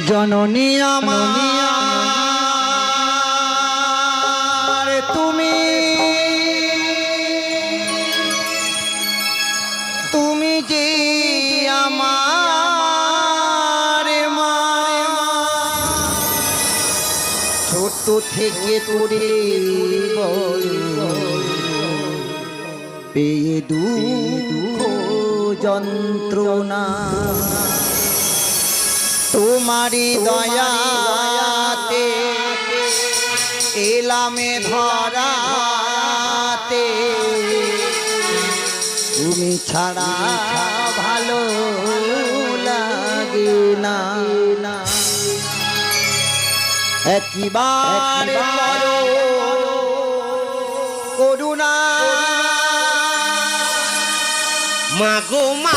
জননী আমার তুমি। তুমি যে আমার মা। ছোট থেকে তোরে পেয়ে দুঃখ যন্ত্রণা। তোমারি দয়াতে এলামে ধরাতে তুমি ছাড়া ভালো লাগে না। একবার করুণা। মাগো মা।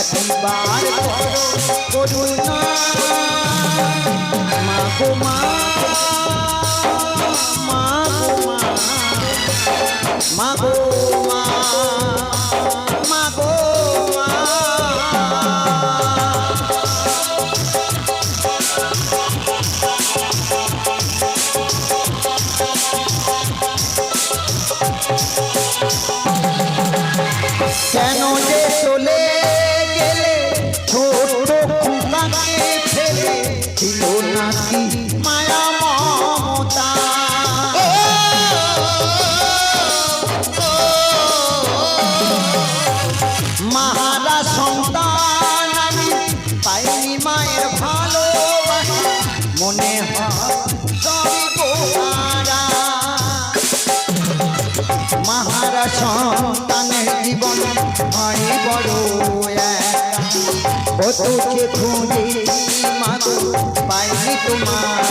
একবার করুণা মা গো মা মা গো মা মা গো কেন যে চলে গেলে ছোট খুকাকে ফেলে ছিল নাকি মায়া মমতা মাহারা সন্তান আমি পাইনি মায়ের ভালোবাসা, মনে হয় সবই সন্তানের জীবন হয় বড়। কত যে খুঁজে মাগো পাইনি তোমার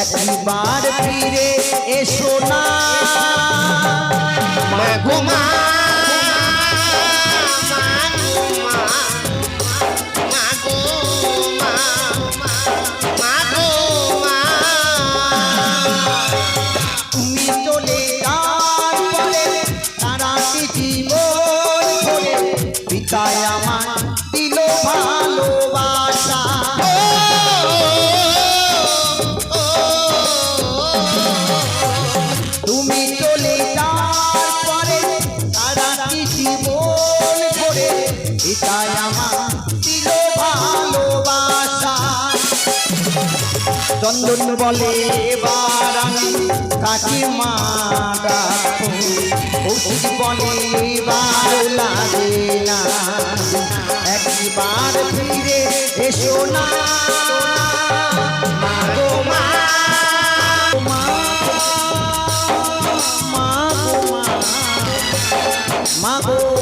একবার ফিরে এসো না। মা। চন্দন বলে বারানি লাগে না। একবার ফিরে এসো না। মা মা